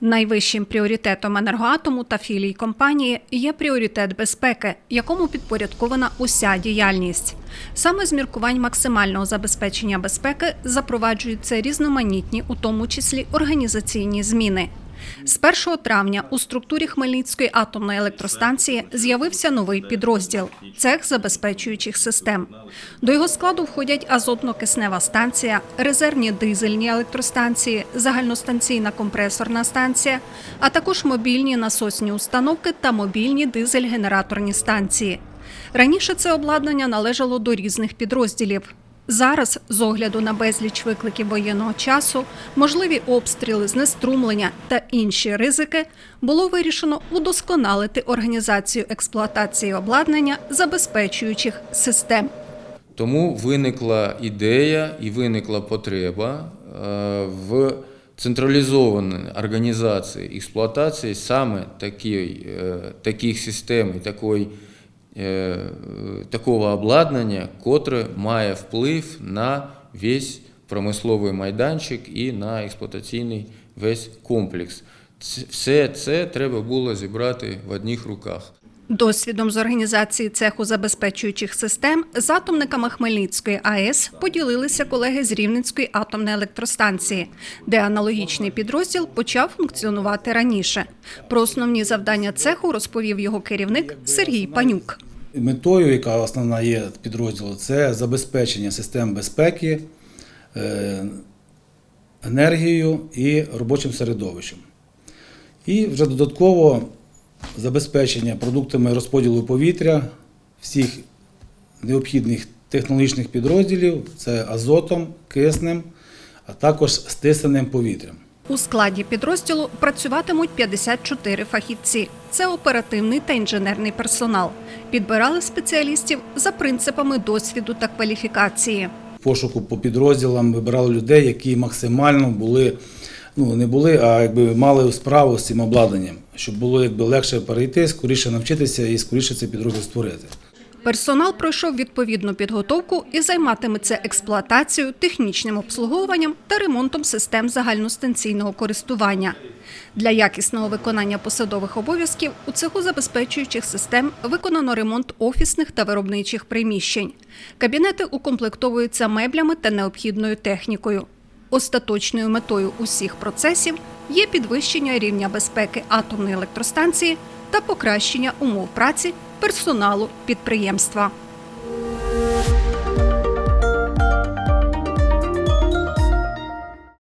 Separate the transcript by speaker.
Speaker 1: Найвищим пріоритетом енергоатому та філій компанії є пріоритет безпеки, якому підпорядкована уся діяльність. Саме з міркувань максимального забезпечення безпеки запроваджуються різноманітні, у тому числі організаційні зміни. З 1 травня у структурі Хмельницької атомної електростанції з'явився новий підрозділ цех забезпечуючих систем. До його складу входять азотно-киснева станція, резервні дизельні електростанції, загальностанційна компресорна станція, а також мобільні насосні установки та мобільні дизель-генераторні станції. Раніше це обладнання належало до різних підрозділів. Зараз, з огляду на безліч викликів воєнного часу, можливі обстріли, знеструмлення та інші ризики, було вирішено удосконалити організацію експлуатації обладнання забезпечуючих систем.
Speaker 2: Тому виникла ідея і виникла потреба е, в централізованій організації експлуатації саме такої, е, таких систем і такої, такого обладнання, котре має вплив на весь промисловий майданчик і на експлуатаційний весь комплекс. Все це треба було зібрати в одних руках.
Speaker 1: Досвідом з організації цеху забезпечуючих систем з атомниками Хмельницької АЕС поділилися колеги з Рівненської атомної електростанції, де аналогічний підрозділ почав функціонувати раніше. Про основні завдання цеху розповів його керівник Сергій Панюк.
Speaker 3: Метою, яка основна є підрозділу, це забезпечення систем безпеки, е, енергією і робочим середовищем. І вже додатково забезпечення продуктами розподілу повітря всіх необхідних технологічних підрозділів це азотом, киснем, а також стисненим повітрям.
Speaker 1: У складі підрозділу працюватимуть 54 фахівці. Це оперативний та інженерний персонал. Підбирали спеціалістів за принципами досвіду та кваліфікації.
Speaker 3: пошуку по підрозділам вибирали людей, які максимально були, ну не були, а якби мали справу з цим обладнанням, щоб було якби легше перейти, скоріше навчитися і скоріше цей підрозділ створити.
Speaker 1: Персонал пройшов відповідну підготовку і займатиметься експлуатацією, технічним обслуговуванням та ремонтом систем загальностанційного користування. Для якісного виконання посадових обов'язків у цеху забезпечуючих систем виконано ремонт офісних та виробничих приміщень. Кабінети укомплектовуються меблями та необхідною технікою. Остаточною метою усіх процесів є підвищення рівня безпеки атомної електростанції та покращення умов праці персоналу підприємства.